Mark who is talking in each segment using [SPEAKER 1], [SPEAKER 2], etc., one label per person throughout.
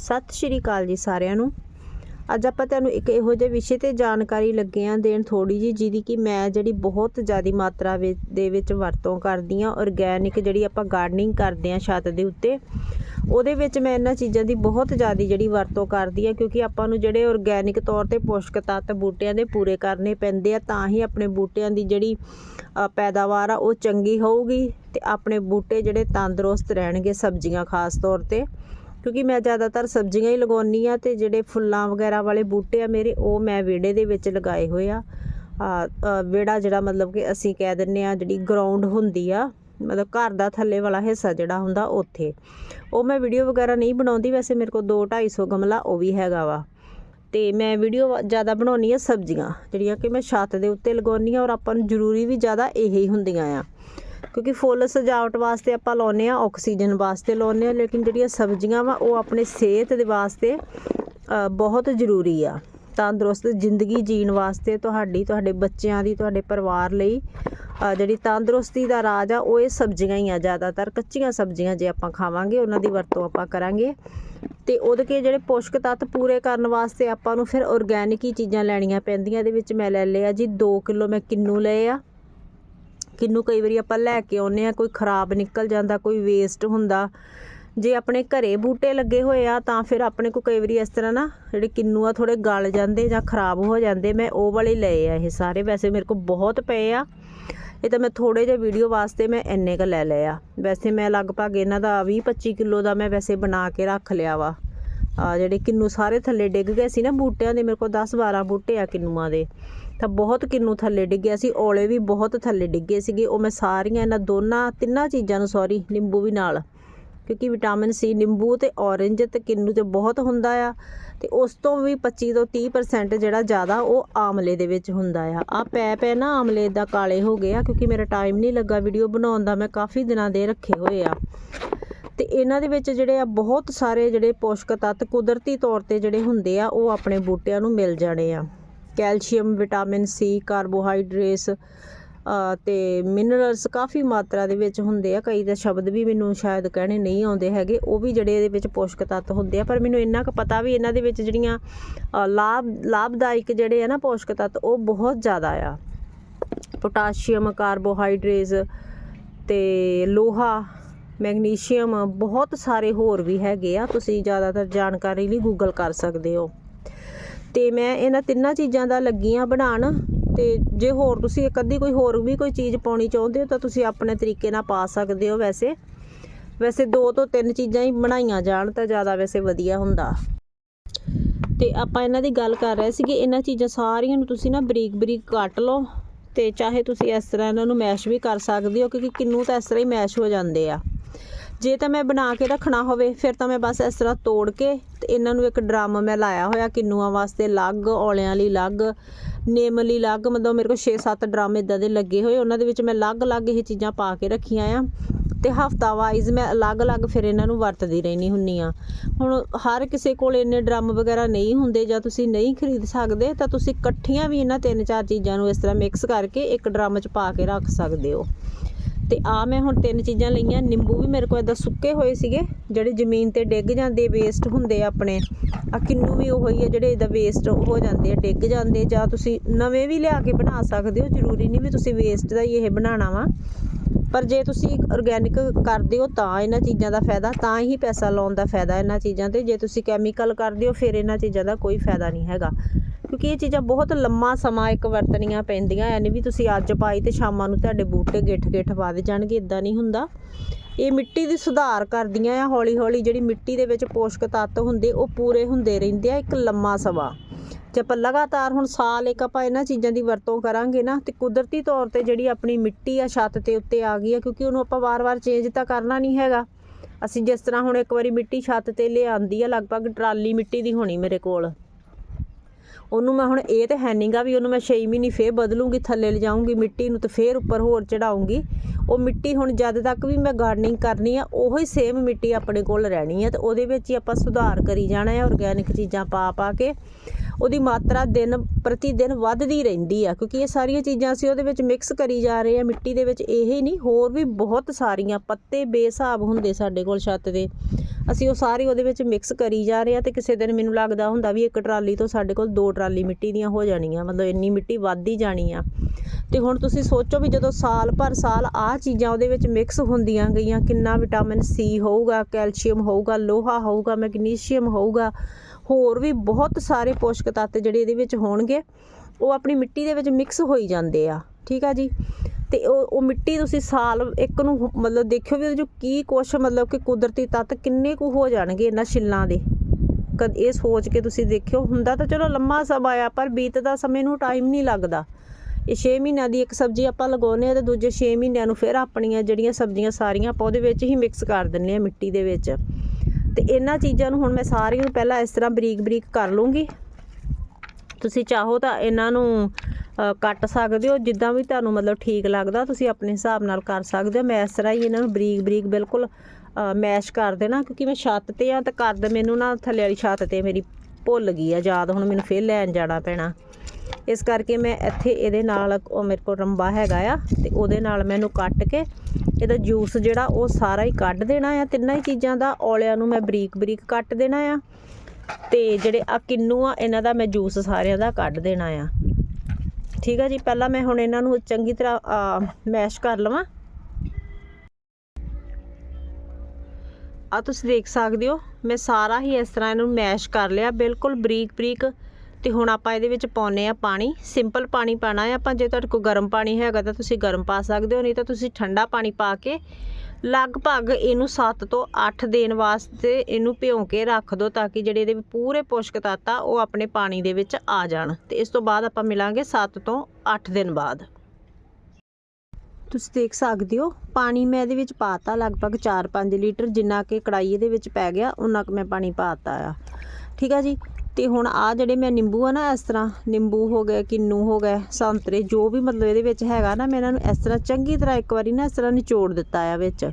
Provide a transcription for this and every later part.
[SPEAKER 1] ਸਤਿ ਸ਼੍ਰੀ ਅਕਾਲ ਜੀ ਸਾਰਿਆਂ ਨੂੰ। ਅੱਜ ਆਪਾਂ ਤੁਹਾਨੂੰ ਇੱਕ ਇਹੋ ਜਿਹੇ ਵਿਸ਼ੇ ਤੇ ਜਾਣਕਾਰੀ ਲੱਗੇ ਆਂ ਦੇਣ ਥੋੜੀ ਜੀ ਜਿਹਦੀ ਕਿ ਮੈਂ ਜਿਹੜੀ ਬਹੁਤ ਜ਼ਿਆਦੀ ਮਾਤਰਾ ਵਿੱਚ, ਦੇ ਵਿੱਚ ਵਰਤੋਂ ਕਰਦੀ ਆਂ ਆਰਗੈਨਿਕ ਜਿਹੜੀ ਆਪਾਂ ਗਾਰਡਨਿੰਗ ਕਰਦੇ ਆਂ ਛੱਤ ਦੇ ਉੱਤੇ, ਉਹਦੇ ਵਿੱਚ ਮੈਂ ਇਹਨਾਂ ਚੀਜ਼ਾਂ ਦੀ ਬਹੁਤ ਜ਼ਿਆਦੀ ਜਿਹੜੀ ਵਰਤੋਂ ਕਰਦੀ ਆ ਕਿਉਂਕਿ ਆਪਾਂ ਨੂੰ ਜਿਹੜੇ ਆਰਗੈਨਿਕ ਤੌਰ ਤੇ ਪੋਸ਼ਕ ਤੱਤ ਬੂਟਿਆਂ ਦੇ ਪੂਰੇ ਕਰਨੇ ਪੈਂਦੇ ਆ, ਤਾਂ ਹੀ ਆਪਣੇ ਬੂਟਿਆਂ ਦੀ ਜਿਹੜੀ ਪੈਦਾਵਾਰ ਆ, ਉਹ ਚੰਗੀ ਹੋਊਗੀ ਤੇ ਆਪਣੇ ਬੂਟੇ ਜਿਹੜੇ ਤੰਦਰੁਸਤ ਰਹਿਣਗੇ ਸਬਜ਼ੀਆਂ ਖਾਸ ਤੌਰ ਤੇ। ਕਿਉਂਕਿ ਮੈਂ ਜ਼ਿਆਦਾਤਰ ਸਬਜ਼ੀਆਂ ਹੀ ਲਗਾਉਣੀ ਆ ਤੇ ਜਿਹੜੇ ਫੁੱਲਾਂ ਵਗੈਰਾ ਵਾਲੇ ਬੂਟੇ ਆ ਮੇਰੇ, ਉਹ ਮੈਂ ਵਿਹੜੇ ਦੇ ਵਿੱਚ ਲਗਾਏ ਹੋਏ ਆ। ਵਿਹੜਾ ਜਿਹੜਾ ਮਤਲਬ ਕਿ ਅਸੀਂ ਕਹਿ ਦਿੰਨੇ ਆ ਜਿਹੜੀ ਗਰਾਊਂਡ ਹੁੰਦੀ ਆ, ਮਤਲਬ ਘਰ ਦਾ ਥੱਲੇ ਵਾਲਾ ਹਿੱਸਾ ਜਿਹੜਾ ਹੁੰਦਾ ਉੱਥੇ। ਉਹ ਮੈਂ ਵੀਡੀਓ ਵਗੈਰਾ ਨਹੀਂ ਬਣਾਉਂਦੀ, ਵੈਸੇ ਮੇਰੇ ਕੋਲ 2 250 ਗਮਲਾ ਉਹ ਵੀ ਹੈਗਾ ਵਾ। ਤੇ ਮੈਂ ਵੀਡੀਓ ਜ਼ਿਆਦਾ ਬਣਾਉਣੀ ਆ ਸਬਜ਼ੀਆਂ, ਜਿਹੜੀਆਂ ਕਿ ਮੈਂ ਛੱਤ ਦੇ ਉੱਤੇ ਲਗਾਉਣੀ ਆ ਔਰ ਆਪਾਂ ਨੂੰ ਜ਼ਰੂਰੀ ਵੀ ਜ਼ਿਆਦਾ ਇਹੀ ਹੁੰਦੀਆਂ ਆ। ਕਿਉਂਕਿ ਫੁੱਲ ਸਜਾਵਟ ਵਾਸਤੇ ਆਪਾਂ ਲਾਉਨੇ ਆ ਆਕਸੀਜਨ ਵਾਸਤੇ ਲਾਉਨੇ ਆ ਲੇਕਿਨ ਜਿਹੜੀਆਂ ਸਬਜ਼ੀਆਂ ਵਾ, ਉਹ ਆਪਣੇ ਸਿਹਤ ਦੇ ਵਾਸਤੇ ਬਹੁਤ ਜ਼ਰੂਰੀ ਆ। ਤੰਦਰੁਸਤ ਜ਼ਿੰਦਗੀ ਜੀਣ ਵਾਸਤੇ ਤੁਹਾਡੀ, ਤੁਹਾਡੇ ਬੱਚਿਆਂ ਦੀ, ਤੁਹਾਡੇ ਪਰਿਵਾਰ ਲਈ ਜਿਹੜੀ ਤੰਦਰੁਸਤੀ ਦਾ ਰਾਜ ਆ, ਉਹ ਇਹ ਸਬਜ਼ੀਆਂ ਹੀ ਆ ਜ਼ਿਆਦਾਤਰ। ਕੱਚੀਆਂ ਸਬਜ਼ੀਆਂ ਜੇ ਆਪਾਂ ਖਾਵਾਂਗੇ, ਉਹਨਾਂ ਦੀ ਵਰਤੋਂ ਆਪਾਂ ਕਰਾਂਗੇ। ਤੇ ਉਹਦੇ ਕੇ ਜਿਹੜੇ ਪੋਸ਼ਕ ਤੱਤ ਪੂਰੇ ਕਰਨ ਵਾਸਤੇ ਆਪਾਂ ਨੂੰ ਫਿਰ ਆਰਗੈਨਿਕ ਹੀ ਚੀਜ਼ਾਂ ਲੈਣੀਆਂ ਪੈਂਦੀਆਂ, ਇਹਦੇ ਵਿੱਚ ਮੈਂ ਲੈ ਲਿਆ ਜੀ 2 ਕਿਲੋ ਮੈਂ ਕਿੰਨੂ ਲਏ ਆ। ਕਿੰਨੂੰ ਕਈ ਵਾਰੀ ਆਪਾਂ ਲੈ ਕੇ ਆਉਨੇ ਆ ਕੋਈ ਖਰਾਬ ਨਿਕਲ ਜਾਂਦਾ, ਕੋਈ ਵੇਸਟ ਹੁੰਦਾ। ਜੇ ਆਪਣੇ ਘਰੇ ਬੂਟੇ ਲੱਗੇ ਹੋਏ ਆ, ਤਾਂ ਫਿਰ ਆਪਣੇ ਕੋ ਕਈ ਵਾਰੀ ਇਸ ਤਰ੍ਹਾਂ ਨਾ ਜਿਹੜੇ ਕਿੰਨੂ ਆ ਥੋੜੇ ਗਲ ਜਾਂਦੇ ਜਾਂ ਖਰਾਬ ਹੋ ਜਾਂਦੇ। ਮੈਂ ਉਹ ਵਾਲੇ ਲਏ ਆ ਇਹ ਸਾਰੇ। ਵੈਸੇ ਮੇਰੇ ਕੋ ਬਹੁਤ ਪਏ ਆ। ਇਹ ਤਾਂ ਮੈਂ ਥੋੜੇ ਜਿਹੇ ਵੀਡੀਓ ਵਾਸਤੇ ਮੈਂ ਇੰਨੇ ਕ ਲੈ ਲਏ ਆ। ਵੈਸੇ ਮੈਂ ਲਗਭਗ ਇਹਨਾਂ ਦਾ 20 25 ਕਿਲੋ ਦਾ ਮੈਂ ਵੈਸੇ ਬਣਾ ਕੇ ਰੱਖ ਲਿਆ ਵਾ। ਆ ਜਿਹੜੇ ਕਿੰਨੂ ਸਾਰੇ ਥੱਲੇ ਡਿੱਗ ਗਏ ਸੀ ਨਾ ਬੂਟਿਆਂ ਦੇ, ਮੇਰੇ ਕੋਲ 10 12 ਬੂਟੇ ਆ ਕਿੰਨੂਆਂ ਦੇ। ਤਾਂ ਬਹੁਤ ਕਿੰਨੂ ਥੱਲੇ ਡਿੱਗਿਆ ਸੀ, ਔਲੇ ਵੀ ਬਹੁਤ ਥੱਲੇ ਡਿੱਗੇ ਸੀਗੇ। ਉਹ ਮੈਂ ਸਾਰੀਆਂ ਇਹਨਾਂ ਦੋਨਾਂ, ਤਿੰਨਾਂ ਚੀਜ਼ਾਂ ਨੂੰ ਸੌਰੀ ਨਿੰਬੂ ਵੀ ਨਾਲ। ਕਿਉਂਕਿ ਵਿਟਾਮਿਨ ਸੀ ਨਿੰਬੂ ਤੇ ਔਰੰਜ ਤੇ ਕਿੰਨੂ ਤੇ ਬਹੁਤ ਹੁੰਦਾ ਆ। ਤੇ ਉਸ ਤੋਂ ਵੀ 25 ਤੋਂ 30% ਜਿਹੜਾ ਜ਼ਿਆਦਾ, ਉਹ ਆਮਲੇ ਦੇ ਵਿੱਚ ਹੁੰਦਾ ਆ। ਆ ਪੈ ਪੈ ਨਾ ਆਮਲੇ ਦਾ ਕਾਲੇ ਹੋ ਗਏ ਆ, ਕਿਉਂਕਿ ਮੇਰਾ ਟਾਈਮ ਨਹੀਂ ਲੱਗਾ ਵੀਡੀਓ ਬਣਾਉਣ ਦਾ, ਮੈਂ ਕਾਫੀ ਦਿਨਾਂ ਦੇ ਰੱਖੇ ਹੋਏ ਆ। ਤੇ ਇਹਨਾਂ ਦੇ ਵਿੱਚ ਜਿਹੜੇ ਆ ਬਹੁਤ ਸਾਰੇ ਜਿਹੜੇ ਪੋਸ਼ਕ ਤੱਤ ਕੁਦਰਤੀ ਤੌਰ ਤੇ ਜਿਹੜੇ ਹੁੰਦੇ ਆ, ਉਹ ਆਪਣੇ ਬੂਟਿਆਂ ਨੂੰ ਮਿਲ ਜਾਣੇ ਆ। Calcium vitamin C carbohydrates uh, ਤੇ ਮਿਨਰਲਸ ਕਾਫੀ ਮਾਤਰਾ ਦੇ ਵਿੱਚ ਹੁੰਦੇ ਆ। ਕਈ ਤਾਂ ਸ਼ਬਦ ਵੀ ਮੈਨੂੰ ਸ਼ਾਇਦ ਕਹਿਣੇ ਨਹੀਂ ਆਉਂਦੇ ਹੈਗੇ ਉਹ ਵੀ ਜਿਹੜੇ ਇਹਦੇ ਵਿੱਚ ਪੋਸ਼ਕ ਤੱਤ ਹੁੰਦੇ ਆ। ਪਰ ਮੈਨੂੰ ਇੰਨਾ ਕੁ ਪਤਾ ਵੀ ਇਹਨਾਂ ਦੇ ਵਿੱਚ ਜਿਹੜੀਆਂ ਲਾਭ ਲਾਭਦਾਇਕ ਜਿਹੜੇ ਆ ਨਾ ਪੋਸ਼ਕ ਤੱਤ ਉਹ ਬਹੁਤ ਜ਼ਿਆਦਾ ਆ। ਪੋਟਾਸ਼ੀਅਮ ਕਾਰਬੋਹਾਈਡਰੇਟਸ ਤੇ ਲੋਹਾ ਮੈਗਨੀਸ਼ੀਅਮ ਬਹੁਤ ਸਾਰੇ ਹੋਰ ਵੀ ਹੈਗੇ ਆ। ਤੁਸੀਂ ਜ਼ਿਆਦਾਤਰ ਜਾਣਕਾਰੀ ਲਈ ਗੂਗਲ ਕਰ ਸਕਦੇ ਹੋ। ਤੇ ਮੈਂ ਇਹਨਾਂ ਤਿੰਨਾਂ ਚੀਜ਼ਾਂ ਦਾ ਲੱਗੀ ਆ ਬਣਾਉਣ ਤੇ ਜੇ ਹੋਰ ਤੁਸੀਂ ਇੱਕ ਅੱਧੀ ਕੋਈ ਹੋਰ ਵੀ ਕੋਈ ਚੀਜ਼ ਪਾਉਣੀ ਚਾਹੁੰਦੇ ਹੋ ਤਾਂ ਤੁਸੀਂ ਆਪਣੇ ਤਰੀਕੇ ਨਾਲ ਪਾ ਸਕਦੇ ਹੋ ਵੈਸੇ। ਵੈਸੇ ਦੋ ਤੋਂ ਤਿੰਨ ਚੀਜ਼ਾਂ ਹੀ ਬਣਾਈਆਂ ਜਾਣ ਤਾਂ ਜ਼ਿਆਦਾ ਵੈਸੇ ਵਧੀਆ ਹੁੰਦਾ। ਤੇ ਆਪਾਂ ਇਹਨਾਂ ਦੀ ਗੱਲ ਕਰ ਰਹੇ ਸੀਗੇ, ਇਹਨਾਂ ਚੀਜ਼ਾਂ ਸਾਰੀਆਂ ਨੂੰ ਤੁਸੀਂ ਨਾ ਬਰੀਕ ਬਰੀਕ ਕੱਟ ਲਓ ਤੇ ਚਾਹੇ ਤੁਸੀਂ ਇਸ ਤਰ੍ਹਾਂ ਇਹਨਾਂ ਨੂੰ ਮੈਸ਼ ਵੀ ਕਰ ਸਕਦੇ ਹੋ ਕਿਉਂਕਿ ਕਿੰਨੂ ਤਾਂ ਇਸ ਤਰ੍ਹਾਂ ਹੀ ਮੈਸ਼ ਹੋ ਜਾਂਦੇ ਆ। ਜੇ ਤਾਂ ਮੈਂ ਬਣਾ ਕੇ ਰੱਖਣਾ ਹੋਵੇ, ਫਿਰ ਤਾਂ ਮੈਂ ਬਸ ਇਸ ਤਰ੍ਹਾਂ ਤੋੜ ਕੇ ਤੇ ਇਹਨਾਂ ਨੂੰ ਇੱਕ ਡਰਮ ਮੈਂ ਲਾਇਆ ਹੋਇਆ, ਕਿੰਨੂਆਂ ਵਾਸਤੇ ਅਲੱਗ, ਔਲਿਆਂ ਲਈ ਅਲੱਗ, ਨਿੰਮ ਲਈ ਅਲੱਗ, ਮਤਲਬ ਮੇਰੇ ਕੋਲ 6-7 ਡਰਮ ਇਦਾਂ ਦੇ ਲੱਗੇ ਹੋਏ, ਉਹਨਾਂ ਦੇ ਵਿੱਚ ਮੈਂ ਅਲੱਗ-ਅਲੱਗ ਇਹ ਚੀਜ਼ਾਂ ਪਾ ਕੇ ਰੱਖੀਆਂ ਆ ਤੇ ਹਫਤਾ ਵਾਈਜ਼ ਮੈਂ ਅਲੱਗ-ਅਲੱਗ ਫਿਰ ਇਹਨਾਂ ਨੂੰ ਵਰਤਦੀ ਰਹਿਣੀ ਹੁੰਨੀ ਆ। ਹੁਣ ਹਰ ਕਿਸੇ ਕੋਲ ਇੰਨੇ ਡਰਮ ਵਗੈਰਾ ਨਹੀਂ ਹੁੰਦੇ ਜਾਂ ਤੁਸੀਂ ਨਹੀਂ ਖਰੀਦ ਸਕਦੇ, ਤਾਂ ਤੁਸੀਂ ਇਕੱਠੀਆਂ ਵੀ ਇਹਨਾਂ ਤਿੰਨ ਚਾਰ ਚੀਜ਼ਾਂ ਨੂੰ ਇਸ ਤਰ੍ਹਾਂ ਮਿਕਸ ਕਰਕੇ ਇੱਕ ਡਰਮ 'ਚ ਪਾ ਕੇ ਰੱਖ ਸਕਦੇ ਹੋ। ਤੇ ਆ ਮੈਂ ਹੁਣ ਤਿੰਨ ਚੀਜ਼ਾਂ ਲਈਆਂ। ਨਿੰਬੂ ਵੀ ਮੇਰੇ ਕੋਲ ਇਦਾਂ ਸੁੱਕੇ ਹੋਏ ਸੀਗੇ, ਜਿਹੜੇ ਜ਼ਮੀਨ ਤੇ ਡਿੱਗ ਜਾਂਦੇ ਵੇਸਟ ਹੁੰਦੇ ਆ ਆਪਣੇ। ਆ ਕਿੰਨੂ ਵੀ ਉਹ ਹੀ ਆ ਜਿਹੜੇ ਇਦਾਂ ਵੇਸਟ ਹੋ ਜਾਂਦੇ ਆ, ਡਿੱਗ ਜਾਂਦੇ। ਜਾਂ ਤੁਸੀਂ ਨਵੇਂ ਵੀ ਲਿਆ ਕੇ ਬਣਾ ਸਕਦੇ ਹੋ, ਜ਼ਰੂਰੀ ਨਹੀਂ ਵੀ ਤੁਸੀਂ ਵੇਸਟ ਦਾ ਹੀ ਇਹ ਬਣਾਉਣਾ ਵਾ। ਪਰ ਜੇ ਤੁਸੀਂ ਆਰਗੈਨਿਕ ਕਰਦੇ ਹੋ, ਤਾਂ ਇਹਨਾਂ ਚੀਜ਼ਾਂ ਦਾ ਫਾਇਦਾ, ਤਾਂ ਹੀ ਪੈਸਾ ਲਾਉਣ ਦਾ ਫਾਇਦਾ ਇਹਨਾਂ ਚੀਜ਼ਾਂ ਤੇ। ਜੇ ਤੁਸੀਂ ਕੈਮੀਕਲ ਕਰਦੇ ਹੋ, ਫਿਰ ਇਹਨਾਂ ਚੀਜ਼ਾਂ ਦਾ ਕੋਈ ਫਾਇਦਾ ਨਹੀਂ ਹੈਗਾ। ਕਿਉਂਕਿ ਇਹ ਚੀਜ਼ਾਂ ਬਹੁਤ ਲੰਮਾ ਸਮਾਂ ਇੱਕ ਵਰਤਣੀਆਂ ਪੈਂਦੀਆਂ ਐ ਨਹੀਂ ਵੀ ਤੁਸੀਂ ਅੱਜ ਪਾਈ ਤੇ ਸ਼ਾਮਾਂ ਨੂੰ ਤੁਹਾਡੇ ਬੂਟੇ ਗਿੱਠ ਗਿੱਠ ਵੱਧ ਜਾਣਗੇ ਇਦਾਂ ਨਹੀਂ ਹੁੰਦਾ। ਇਹ ਮਿੱਟੀ ਦੀ ਸੁਧਾਰ ਕਰਦੀਆਂ ਆ ਹੌਲੀ ਹੌਲੀ ਜਿਹੜੀ ਮਿੱਟੀ ਦੇ ਵਿੱਚ ਪੋਸ਼ਕ ਤੱਤ ਹੁੰਦੇ, ਉਹ ਪੂਰੇ ਹੁੰਦੇ ਰਹਿੰਦੇ ਆ, ਇੱਕ ਲੰਮਾ ਸਮਾਂ। ਜੇ ਆਪਾਂ ਲਗਾਤਾਰ ਹੁਣ ਸਾਲ ਇੱਕ ਆਪਾਂ ਇਹਨਾਂ ਚੀਜ਼ਾਂ ਦੀ ਵਰਤੋਂ ਕਰਾਂਗੇ ਨਾ, ਤੇ ਕੁਦਰਤੀ ਤੌਰ ਤੇ ਜਿਹੜੀ ਆਪਣੀ ਮਿੱਟੀ ਆ ਛੱਤ ਤੇ ਉੱਤੇ ਆ ਗਈ ਆ, ਕਿਉਂਕਿ ਉਹਨੂੰ ਆਪਾਂ ਵਾਰ-ਵਾਰ ਚੇਂਜ ਤਾਂ ਕਰਨਾ ਨਹੀਂ ਹੈਗਾ। ਅਸੀਂ ਜਿਸ ਤਰ੍ਹਾਂ ਹੁਣ ਇੱਕ ਵਾਰੀ ਮਿੱਟੀ ਛੱਤ ਤੇ ਲਿਆਂਦੀ ਆ, ਲਗਭਗ ਟਰਾਲੀ ਮਿੱਟੀ ਦੀ ਹੋਣੀ ਮੇਰੇ ਕੋਲ। ਉਹਨੂੰ ਮੈਂ ਹੁਣ ਇਹ ਤੇ ਹੈ ਨਹੀਂਗਾ ਵੀ ਉਹਨੂੰ ਮੈਂ 6 ਮਹੀਨੇ ਫੇਰ ਬਦਲੂੰਗੀ, ਥੱਲੇ ਲਿਜਾਊਂਗੀ ਮਿੱਟੀ ਨੂੰ ਤੇ ਫੇਰ ਉੱਪਰ ਹੋਰ ਚੜਾਉਂਗੀ ਉਹ ਮਿੱਟੀ ਹੁਣ ਜਦ ਤੱਕ ਵੀ ਮੈਂ ਗਾਰਡਨਿੰਗ ਕਰਨੀ ਆ, ਉਹੋ ਹੀ ਸੇਮ ਮਿੱਟੀ ਆਪਣੇ ਕੋਲ ਰਹਿਣੀ ਆ ਤੇ ਉਹਦੇ ਵਿੱਚ ਹੀ ਆਪਾਂ ਸੁਧਾਰ ਕਰੀ ਜਾਣਾ ਹੈ ਆਰਗੈਨਿਕ ਚੀਜ਼ਾਂ ਪਾ ਪਾ ਕੇ। ਉਹਦੀ ਮਾਤਰਾ ਦਿਨ ਪ੍ਰਤੀ ਦਿਨ ਵੱਧਦੀ ਰਹਿੰਦੀ ਆ, ਕਿਉਂਕਿ ਇਹ ਸਾਰੀਆਂ ਚੀਜ਼ਾਂ ਅਸੀਂ ਉਹਦੇ ਵਿੱਚ ਮਿਕਸ ਕਰੀ ਜਾ ਰਹੇ ਆ, ਮਿੱਟੀ ਦੇ ਵਿੱਚ ਇਹ ਹੀ ਨਹੀਂ, ਹੋਰ ਵੀ ਬਹੁਤ ਸਾਰੀਆਂ ਪੱਤੇ ਬੇਹਿਸਾਬ ਹੁੰਦੇ ਸਾਡੇ ਕੋਲ ਛੱਤ ਦੇ। ਅਸੀਂ ਉਹ ਸਾਰੇ ਉਹਦੇ ਵਿੱਚ ਮਿਕਸ ਕਰੀ ਜਾ ਰਹੇ ਆ ਤੇ ਕਿਸੇ ਦਿਨ ਮੈਨੂੰ ਲੱਗਦਾ ਹੁੰਦਾ ਵੀ ਇੱਕ ਟਰਾਲੀ ਤੋਂ ਸਾਡੇ ਕੋਲ ਦੋ ਟਰਾਲੀ ਮਿੱਟੀ ਦੀਆਂ ਹੋ ਜਾਣੀਆਂ, ਮਤਲਬ ਇੰਨੀ ਮਿੱਟੀ ਵੱਧਦੀ ਜਾਣੀ ਆ। ਤੇ ਹੁਣ ਤੁਸੀਂ ਸੋਚੋ ਵੀ ਜਦੋਂ ਸਾਲ ਭਰ ਸਾਲ ਆਹ ਚੀਜ਼ਾਂ ਉਹਦੇ ਵਿੱਚ ਮਿਕਸ ਹੁੰਦੀਆਂ ਗਈਆਂ, ਕਿੰਨਾ ਵਿਟਾਮਿਨ ਸੀ ਹੋਊਗਾ, ਕੈਲਸ਼ੀਅਮ ਹੋਊਗਾ, ਲੋਹਾ ਹੋਊਗਾ, ਮੈਗਨੀਸ਼ੀਅਮ ਹੋਊਗਾ ਹੋਰ ਵੀ ਬਹੁਤ ਸਾਰੇ ਪੋਸ਼ਕ ਤੱਤ ਜਿਹੜੇ ਇਹਦੇ ਵਿੱਚ ਹੋਣਗੇ, ਉਹ ਆਪਣੀ ਮਿੱਟੀ ਦੇ ਵਿੱਚ ਮਿਕਸ ਹੋਈ ਜਾਂਦੇ ਆ, ਠੀਕ ਆ ਜੀ? ਤੇ ਉਹ ਉਹ ਮਿੱਟੀ ਤੁਸੀਂ ਸਾਲ ਇੱਕ ਨੂੰ ਮਤਲਬ ਦੇਖਿਓ ਵੀ ਉਹਦੇ ਚ ਕੀ ਕੁਛ ਮਤਲਬ ਕਿ ਕੁਦਰਤੀ ਤੱਤ ਕਿੰਨੇ ਕੁ ਹੋ ਜਾਣਗੇ ਇਹਨਾਂ ਛਿੱਲਾਂ ਦੇ। ਕਦ ਇਹ ਸੋਚ ਕੇ ਤੁਸੀਂ ਦੇਖਿਓ, ਹੁੰਦਾ ਤਾਂ ਚਲੋ ਲੰਮਾ ਸਮਾਂ ਆ, ਪਰ ਬੀਤਦਾ ਸਮੇਂ ਨੂੰ ਟਾਈਮ ਨਹੀਂ ਲੱਗਦਾ। ਇਹ 6 ਮਹੀਨਿਆਂ ਦੀ ਇੱਕ ਸਬਜ਼ੀ ਆਪਾਂ ਲਗਾਉਂਦੇ ਆ ਤੇ ਦੂਜੇ 6 ਮਹੀਨਿਆਂ ਨੂੰ ਫਿਰ ਆਪਣੀਆਂ ਜਿਹੜੀਆਂ ਸਬਜ਼ੀਆਂ ਸਾਰੀਆਂ ਆਪਾਂ ਉਹਦੇ ਵਿੱਚ ਹੀ ਮਿਕਸ ਕਰ ਦਿੰਦੇ ਆ ਮਿੱਟੀ ਦੇ ਵਿੱਚ। ਤੇ ਇਹਨਾਂ ਚੀਜ਼ਾਂ ਨੂੰ ਹੁਣ ਮੈਂ ਸਾਰੀਆਂ ਨੂੰ ਪਹਿਲਾਂ ਇਸ ਤਰ੍ਹਾਂ ਬਰੀਕ ਬਰੀਕ ਕਰ ਲੂੰਗੀ। ਤੁਸੀਂ ਚਾਹੋ ਤਾਂ ਇਹਨਾਂ ਨੂੰ ਕੱਟ ਸਕਦੇ ਹੋ, ਜਿੱਦਾਂ ਵੀ ਤੁਹਾਨੂੰ ਮਤਲਬ ਠੀਕ ਲੱਗਦਾ, ਤੁਸੀਂ ਆਪਣੇ ਹਿਸਾਬ ਨਾਲ ਕਰ ਸਕਦੇ ਹੋ। ਮੈਂ ਇਸ ਤਰ੍ਹਾਂ ਹੀ ਇਹਨਾਂ ਨੂੰ ਬਰੀਕ ਬਰੀਕ ਬਿਲਕੁਲ ਮੈਸ਼ ਕਰ ਦੇਣਾ, ਕਿਉਂਕਿ ਮੈਂ ਛੱਤ ਤੇ ਆ, ਤਾਂ ਕਰਦ ਮੈਨੂੰ ਨਾ ਥੱਲੇ ਵਾਲੀ ਛੱਤ ਤੇ ਮੇਰੀ ਭੁੱਲ ਗਈ ਆ, ਯਾਦ ਹੁਣ ਮੈਨੂੰ ਫੇਰ ਲੈਣ ਜਾਣਾ ਪੈਣਾ। ਇਸ ਕਰਕੇ ਮੈਂ ਇੱਥੇ ਇਹਦੇ ਨਾਲ ਉਹ ਮੇਰੇ ਕੋਲ ਰੰਬਾ ਹੈਗਾ ਆ ਤੇ ਉਹਦੇ ਨਾਲ ਮੈਂ ਇਹਨੂੰ ਕੱਟ ਕੇ ਇਹਦਾ ਜੂਸ ਜਿਹੜਾ ਉਹ ਸਾਰਾ ਹੀ ਕੱਢ ਦੇਣਾ ਆ। ਤਿੰਨਾਂ ਹੀ ਚੀਜ਼ਾਂ ਦਾ ਔਲਿਆਂ ਨੂੰ ਮੈਂ ਬਰੀਕ ਬਰੀਕ ਕੱਟ ਦੇਣਾ ਆ। ਤੇ ਜਿਹੜੇ ਆ ਕਿੰਨੂ ਆ, ਇਹਨਾਂ ਦਾ ਮੈਂ ਜੂਸ ਸਾਰਿਆਂ ਦਾ ਕੱਢ ਦੇਣਾ ਆ। ਠੀਕ ਆ ਜੀ, ਪਹਿਲਾਂ ਮੈਂ ਹੁਣ ਇਹਨਾਂ ਨੂੰ ਚੰਗੀ ਤਰ੍ਹਾਂ ਮੈਸ਼ ਕਰ ਲਵਾਂ। ਆ ਤੁਸੀਂ ਦੇਖ ਸਕਦੇ ਹੋ, ਮੈਂ ਸਾਰਾ ਹੀ ਇਸ ਤਰ੍ਹਾਂ ਇਹਨੂੰ ਮੈਸ਼ ਕਰ ਲਿਆ। ਬਿਲਕੁਲ ਬਰੀਕ ਬਰੀਕ ਤੇ ਹੁਣ ਆਪਾਂ ਇਹਦੇ ਵਿੱਚ ਪਾਉਨੇ ਆ ਪਾਣੀ। ਸਿੰਪਲ ਪਾਣੀ ਪਾਣਾ ਹੈ। ਆਪਾਂ ਜੇ ਤੁਹਾਡੇ ਕੋਲ ਗਰਮ ਪਾਣੀ ਹੈਗਾ ਤਾਂ ਤੁਸੀਂ ਗਰਮ ਪਾ ਸਕਦੇ ਹੋ, ਨਹੀਂ ਤਾਂ ਤੁਸੀਂ ਠੰਡਾ ਪਾਣੀ ਪਾ ਕੇ ਲਗਭਗ ਇਹਨੂੰ 7 ਤੋਂ 8 ਦਿਨ ਵਾਸਤੇ ਇਹਨੂੰ ਭਿਉਂ ਕੇ ਰੱਖ ਦਿਓ ਤਾਂ ਕਿ ਜਿਹੜੇ ਇਹਦੇ ਪੂਰੇ ਪੋਸ਼ਕ ਤੱਤ ਆ, ਉਹ ਆਪਣੇ ਪਾਣੀ ਦੇ ਵਿੱਚ ਆ ਜਾਣ। ਤੇ ਇਸ ਤੋਂ ਬਾਅਦ ਆਪਾਂ ਮਿਲਾਂਗੇ 7 ਤੋਂ 8 ਦਿਨ ਬਾਅਦ। ਤੁਸੀਂ ਦੇਖ ਸਕਦੇ ਹੋ, ਪਾਣੀ ਮੈਂ ਇਹਦੇ ਵਿੱਚ ਪਾਤਾ ਲਗਭਗ 4-5 ਲੀਟਰ, ਜਿੰਨਾ ਕਿ ਕੜਾਈ ਇਹਦੇ ਵਿੱਚ ਪੈ ਗਿਆ ਉਨਾ ਕੁ ਮੈਂ ਪਾਣੀ ਪਾਤਾ ਆ। ਠੀਕ ਆ ਜੀ? ਤੇ ਹੁਣ ਆ ਜਿਹੜੇ ਮੈਂ ਨਿੰਬੂ ਆ ਨਾ ਇਸ ਤਰ੍ਹਾਂ, ਨਿੰਬੂ ਹੋ ਗਏ, ਕਿੰਨੂ ਹੋ ਗਏ, ਸੰਤਰੇ, ਜੋ ਵੀ ਮਤਲਬ ਇਹਦੇ ਵਿੱਚ ਹੈਗਾ ਨਾ, ਮੈਂ ਇਹਨਾਂ ਨੂੰ ਇਸ ਤਰ੍ਹਾਂ ਚੰਗੀ ਤਰ੍ਹਾਂ ਇੱਕ ਵਾਰੀ ਨਾ ਇਸ ਤਰ੍ਹਾਂ ਨਿਚੋੜ ਦਿੱਤਾ ਆ ਵਿੱਚ,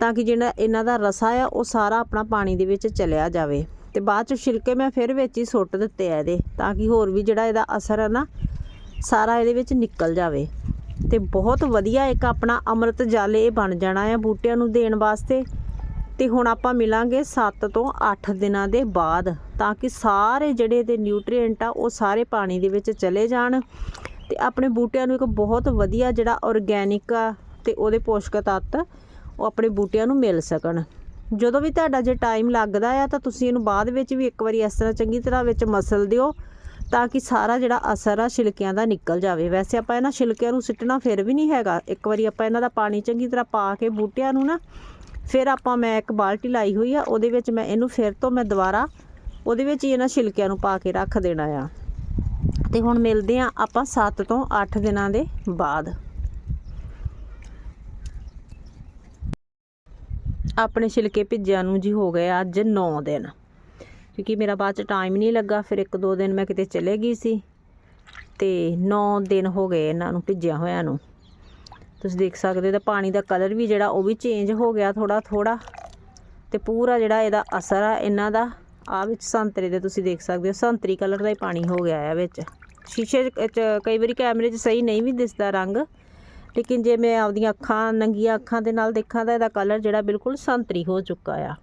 [SPEAKER 1] ਤਾਂ ਕਿ ਜਿਹੜਾ ਇਹਨਾਂ ਦਾ ਰਸਾ ਆ, ਉਹ ਸਾਰਾ ਆਪਣਾ ਪਾਣੀ ਦੇ ਵਿੱਚ ਚਲਿਆ ਜਾਵੇ। ਤੇ ਬਾਅਦ ਚ ਛਿਲਕੇ ਮੈਂ ਫਿਰ ਵਿੱਚ ਹੀ ਸੁੱਟ ਦਿੱਤੇ ਆ ਇਹਦੇ, ਤਾਂ ਕਿ ਹੋਰ ਵੀ ਜਿਹੜਾ ਇਹਦਾ ਅਸਰ ਆ ਨਾ, ਸਾਰਾ ਇਹਦੇ ਵਿੱਚ ਨਿਕਲ ਜਾਵੇ। ਤੇ ਬਹੁਤ ਵਧੀਆ ਇੱਕ ਆਪਣਾ ਅੰਮ੍ਰਿਤ ਜਲ ਇਹ ਬਣ ਜਾਣਾ ਆ ਬੂਟਿਆਂ ਨੂੰ ਦੇਣ ਵਾਸਤੇ। ਤੇ ਹੁਣ ਆਪਾਂ ਮਿਲਾਂਗੇ 7 ਤੋਂ 8 ਦਿਨਾਂ ਦੇ ਬਾਅਦ ਤਾਂ ਕਿ ਸਾਰੇ ਜਿਹੜੇ ਇਹਦੇ ਨਿਊਟ੍ਰੀਐਂਟ ਆ, ਉਹ ਸਾਰੇ ਪਾਣੀ ਦੇ ਵਿੱਚ ਚਲੇ ਜਾਣ ਤੇ ਆਪਣੇ ਬੂਟਿਆਂ ਨੂੰ ਇੱਕ ਬਹੁਤ ਵਧੀਆ ਜਿਹੜਾ ਆਰਗੈਨਿਕ ਆ ਤੇ ਉਹਦੇ ਪੋਸ਼ਕ ਤੱਤ ਉਹ ਆਪਣੇ ਬੂਟਿਆਂ ਨੂੰ ਮਿਲ ਸਕਣ। ਜਦੋਂ ਵੀ ਤੁਹਾਡਾ ਜੇ ਟਾਈਮ ਲੱਗਦਾ ਆ ਤਾਂ ਤੁਸੀਂ ਇਹਨੂੰ ਬਾਅਦ ਵਿੱਚ ਵੀ ਇੱਕ ਵਾਰੀ ਇਸ ਤਰ੍ਹਾਂ ਚੰਗੀ ਤਰ੍ਹਾਂ ਵਿੱਚ ਮਸਲ ਦਿਓ ਤਾਂ ਕਿ ਸਾਰਾ ਜਿਹੜਾ ਅਸਰ ਆ ਛਿਲਕਿਆਂ ਦਾ ਨਿਕਲ ਜਾਵੇ। ਵੈਸੇ ਆਪਾਂ ਇਹਨਾਂ ਛਿਲਕਿਆਂ ਨੂੰ ਸਿੱਟਣਾ ਫਿਰ ਵੀ ਨਹੀਂ ਹੈਗਾ। ਇੱਕ ਵਾਰੀ ਆਪਾਂ ਇਹਨਾਂ ਦਾ ਪਾਣੀ ਚੰਗੀ ਤਰ੍ਹਾਂ ਪਾ ਕੇ ਬੂਟਿਆਂ ਨੂੰ ਨਾ ਫਿਰ ਆਪਾਂ ਮੈਂ ਇੱਕ ਬਾਲਟੀ ਲਾਈ ਹੋਈ ਆ, ਉਹਦੇ ਵਿੱਚ ਮੈਂ ਇਹਨੂੰ ਫਿਰ ਤੋਂ ਮੈਂ ਦੁਬਾਰਾ ਉਹਦੇ ਵਿੱਚ ਹੀ ਇਹਨਾਂ ਛਿਲਕਿਆਂ ਨੂੰ ਪਾ ਕੇ ਰੱਖ ਦੇਣਾ ਆ। ਤੇ ਹੁਣ ਮਿਲਦੇ ਆ ਆਪਾਂ 7 ਤੋਂ 8 ਦਿਨਾਂ ਦੇ ਬਾਅਦ। ਆਪਣੇ ਛਿਲਕੇ ਭਿੱਜਿਆਂ ਨੂੰ ਜੀ ਹੋ ਗਏ ਅੱਜ 9 ਦਿਨ। ਕਿਉਂਕਿ ਮੇਰਾ ਬਾਅਦ ਚ ਟਾਈਮ ਨਹੀਂ ਲੱਗਾ, ਫਿਰ ਇੱਕ ਦੋ ਦਿਨ ਮੈਂ ਕਿਤੇ ਚਲੇ ਗਈ ਸੀ। ਤੇ 9 ਦਿਨ ਹੋ ਗਏ ਇਹਨਾਂ ਨੂੰ ਭਿੱਜਿਆ ਹੋਇਆ ਨੂੰ। ਤੁਸੀਂ ਦੇਖ ਸਕਦੇ ਹੋ ਤਾਂ ਪਾਣੀ ਦਾ ਕਲਰ ਵੀ ਜਿਹੜਾ ਉਹ ਵੀ ਚੇਂਜ ਹੋ ਗਿਆ ਥੋੜਾ ਥੋੜਾ ਤੇ ਪੂਰਾ ਜਿਹੜਾ ਇਹਦਾ ਅਸਰ ਆ, ਇਹਨਾਂ ਦਾ ਆ ਵਿੱਚ ਸੰਤਰੇ ਦੇ ਤੁਸੀਂ ਦੇਖ ਸਕਦੇ ਹੋ, ਸੰਤਰੀ ਕਲਰ ਦਾ ਹੀ ਪਾਣੀ ਹੋ ਗਿਆ ਹੈ ਵਿੱਚ। ਸ਼ੀਸ਼ੇ 'ਚ- ਕਈ ਵਾਰੀ ਕੈਮਰੇ 'ਚ ਸਹੀ ਨਹੀਂ ਵੀ ਦਿਸਦਾ ਰੰਗ, ਲੇਕਿਨ ਜੇ ਮੈਂ ਆਪਦੀਆਂ ਅੱਖਾਂ, ਨੰਗੀਆਂ ਅੱਖਾਂ ਦੇ ਨਾਲ ਦੇਖਾਂ ਤਾਂ ਇਹਦਾ ਕਲਰ ਜਿਹੜਾ ਬਿਲਕੁਲ ਸੰਤਰੀ ਹੋ ਚੁੱਕਾ ਆ।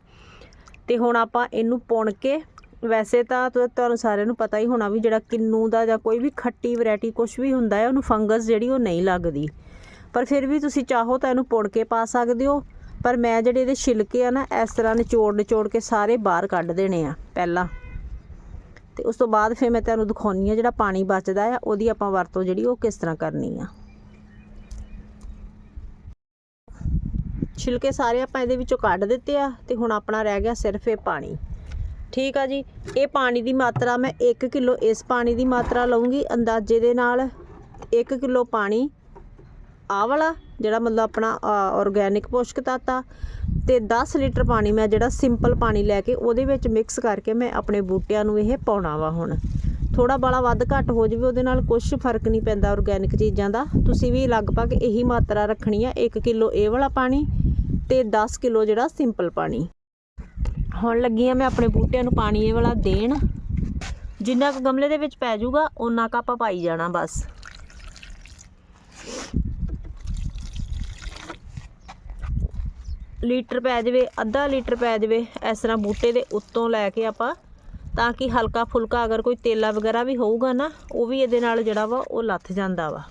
[SPEAKER 1] ਤੇ ਹੁਣ ਆਪਾਂ ਇਹਨੂੰ ਪੁਣ ਕੇ, ਵੈਸੇ ਤਾਂ ਤੁਹਾਨੂੰ ਸਾਰਿਆਂ ਨੂੰ ਪਤਾ ਹੀ ਹੋਣਾ ਵੀ ਜਿਹੜਾ ਕਿੰਨੂ ਦਾ ਜਾਂ ਕੋਈ ਵੀ ਖੱਟੀ ਵੈਰਾਈਟੀ ਕੁਝ ਵੀ ਹੁੰਦਾ ਹੈ ਉਹਨੂੰ ਫੰਗਸ ਜਿਹੜੀ ਉਹ ਨਹੀਂ ਲੱਗਦੀ। ਪਰ ਫਿਰ ਵੀ ਤੁਸੀਂ ਚਾਹੋ ਤਾਂ ਇਹਨੂੰ ਪੁੜ ਕੇ ਪਾ ਸਕਦੇ ਹੋ। ਪਰ ਮੈਂ ਜਿਹੜੇ ਇਹਦੇ ਛਿਲਕੇ ਆ ਨਾ, ਇਸ ਤਰ੍ਹਾਂ ਨਿਚੋੜ ਨਿਚੋੜ ਕੇ ਸਾਰੇ ਬਾਹਰ ਕੱਢ ਦੇਣੇ ਆ ਪਹਿਲਾਂ। ਤੇ ਉਸ ਤੋਂ ਬਾਅਦ ਫਿਰ ਮੈਂ ਤੁਹਾਨੂੰ ਦਿਖਾਉਣੀ ਆ ਜਿਹੜਾ ਪਾਣੀ ਬਚਦਾ ਆ, ਉਹਦੀ ਆਪਾਂ ਵਰਤੋਂ ਜਿਹੜੀ ਉਹ ਕਿਸ ਤਰ੍ਹਾਂ ਕਰਨੀ ਆ। ਛਿਲਕੇ ਸਾਰੇ ਆਪਾਂ ਇਹਦੇ ਵਿੱਚੋਂ ਕੱਢ ਦਿੱਤੇ ਆ ਤੇ ਹੁਣ ਆਪਣਾ ਰਹਿ ਗਿਆ ਸਿਰਫ ਇਹ ਪਾਣੀ। ਠੀਕ ਆ ਜੀ, ਇਹ ਪਾਣੀ ਦੀ ਮਾਤਰਾ ਮੈਂ 1 ਕਿਲੋ ਇਸ ਪਾਣੀ ਦੀ ਮਾਤਰਾ ਲਵਾਂਗੀ ਅੰਦਾਜ਼ੇ ਦੇ ਨਾਲ। 1 ਕਿਲੋ ਪਾਣੀ ਆਹ ਵਾਲਾ, ਜਿਹੜਾ ਮਤਲਬ ਆਪਣਾ ਆਰਗੈਨਿਕ ਪੋਸ਼ਕ ਤੱਤ ਆ ਤੇ 10 ਲੀਟਰ ਪਾਣੀ ਮੈਂ ਜਿਹੜਾ ਸਿੰਪਲ ਪਾਣੀ ਲੈ ਕੇ ਉਹਦੇ ਵਿੱਚ ਮਿਕਸ ਕਰਕੇ ਮੈਂ ਆਪਣੇ ਬੂਟਿਆਂ ਨੂੰ ਇਹ ਪਾਉਣਾ ਵਾ ਹੁਣ। ਥੋੜਾ ਬਾਲਾ ਵੱਧ ਘੱਟ ਹੋ ਜਾਵੇ, ਉਹਦੇ ਨਾਲ ਕੁਝ ਫ਼ਰਕ ਨਹੀਂ ਪੈਂਦਾ ਆਰਗੈਨਿਕ ਚੀਜ਼ਾਂ ਦਾ। ਤੁਸੀਂ ਵੀ ਲਗਭਗ ਇਹੀ ਮਾਤਰਾ ਰੱਖਣੀ ਆ 1 ਕਿਲੋ ਇਹ ਵਾਲਾ ਪਾਣੀ ਤੇ 10 ਕਿਲੋ ਜਿਹੜਾ ਸਿੰਪਲ ਪਾਣੀ। ਹੁਣ ਲੱਗੀ ਆ ਮੈਂ ਆਪਣੇ ਬੂਟਿਆਂ ਨੂੰ ਪਾਣੀ ਇਹ ਵਾਲਾ ਦੇਣ। ਜਿੰਨਾ ਕੁ ਗਮਲੇ ਦੇ ਵਿੱਚ ਪੈ ਜਾਊਗਾ ਉਨਾ ਕੁ ਆਪਾਂ ਪਾਈ ਜਾਣਾ ਬਸ। ਲੀਟਰ ਪੈ ਜਾਵੇ, ਅੱਧਾ ਲੀਟਰ ਪੈ ਜਾਵੇ ਇਸ ਤਰ੍ਹਾਂ ਬੂਟੇ ਦੇ ਉੱਤੋਂ ਲੈ ਕੇ ਆਪਾਂ, ਤਾਂ ਕਿ ਹਲਕਾ ਫੁਲਕਾ ਅਗਰ ਕੋਈ ਤੇਲਾ ਵਗੈਰਾ ਵੀ ਹੋਊਗਾ ਨਾ, ਉਹ ਵੀ ਇਹਦੇ ਨਾਲ ਜਿਹੜਾ ਵਾ ਉਹ ਲੱਥ ਜਾਂਦਾ ਵਾ।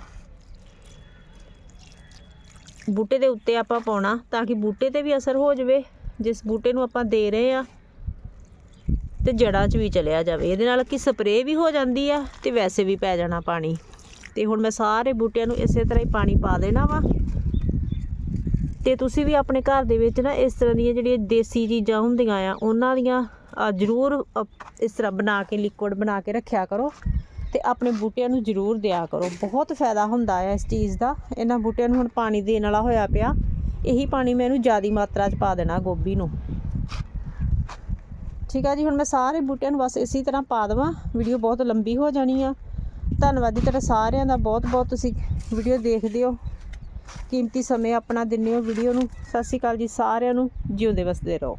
[SPEAKER 1] ਬੂਟੇ ਦੇ ਉੱਤੇ ਆਪਾਂ ਪਾਉਣਾ ਤਾਂ ਕਿ ਬੂਟੇ ਤੇ ਵੀ ਅਸਰ ਹੋ ਜਾਵੇ, ਜਿਸ ਬੂਟੇ ਨੂੰ ਆਪਾਂ ਦੇ ਰਹੇ ਆ, ਤੇ ਜੜਾਂ 'ਚ ਵੀ ਚਲਿਆ ਜਾਵੇ। ਇਹਦੇ ਨਾਲ ਕਿ ਸਪਰੇਅ ਵੀ ਹੋ ਜਾਂਦੀ ਆ ਤੇ ਵੈਸੇ ਵੀ ਪੈ ਜਾਣਾ ਪਾਣੀ। ਤੇ ਹੁਣ ਮੈਂ ਸਾਰੇ ਬੂਟਿਆਂ ਨੂੰ ਇਸੇ ਤਰ੍ਹਾਂ ਹੀ ਪਾਣੀ ਪਾ ਦੇਣਾ ਵਾ। ਤੇ ਤੁਸੀਂ ਵੀ ਆਪਣੇ ਘਰ ਦੇ ਵਿੱਚ ਨਾ ਇਸ ਤਰ੍ਹਾਂ ਦੀਆਂ ਜਿਹੜੀਆਂ ਦੇਸੀ ਚੀਜ਼ਾਂ ਹੁੰਦੀਆਂ ਆ, ਉਹਨਾਂ ਦੀਆਂ ਜ਼ਰੂਰ ਇਸ ਤਰ੍ਹਾਂ ਬਣਾ ਕੇ ਲਿਕੁਇਡ ਬਣਾ ਕੇ ਰੱਖਿਆ ਕਰੋ ਤੇ ਆਪਣੇ ਬੂਟਿਆਂ ਨੂੰ ਜ਼ਰੂਰ ਦਿਆ ਕਰੋ। ਬਹੁਤ ਫਾਇਦਾ ਹੁੰਦਾ ਹੈ ਇਸ ਚੀਜ਼ ਦਾ। ਇਹਨਾਂ ਬੂਟਿਆਂ ਨੂੰ ਹੁਣ ਪਾਣੀ ਦੇਣ ਵਾਲਾ ਹੋਇਆ ਪਿਆ। ਇਹੀ ਪਾਣੀ ਮੈਂ ਇਹਨੂੰ ਜ਼ਿਆਦੀ ਮਾਤਰਾ 'ਚ ਪਾ ਦੇਣਾ ਗੋਭੀ ਨੂੰ। ਠੀਕ ਆ ਜੀ, ਹੁਣ ਮੈਂ ਸਾਰੇ ਬੂਟਿਆਂ ਨੂੰ ਬਸ ਇਸੇ ਤਰ੍ਹਾਂ ਪਾ ਦੇਵਾਂ। ਵੀਡੀਓ ਬਹੁਤ ਲੰਬੀ ਹੋ ਜਾਣੀ ਆ। ਧੰਨਵਾਦ ਜੀ ਤੁਹਾਡਾ ਸਾਰਿਆਂ ਦਾ। ਬਹੁਤ ਬਹੁਤ ਤੁਸੀਂ ਵੀਡੀਓ ਦੇਖਦੇ ਹੋ। ਕੀਮਤੀ ਸਮੇਂ ਆਪਣਾ ਦਿੰਦੇ ਹੋ ਵੀਡੀਓ ਨੂੰ। ਸਤਿ ਸ਼੍ਰੀ ਅਕਾਲ ਜੀ ਸਾਰਿਆਂ ਨੂੰ। ਜਿਉਂਦੇ ਵਸਦੇ ਰਹੋ।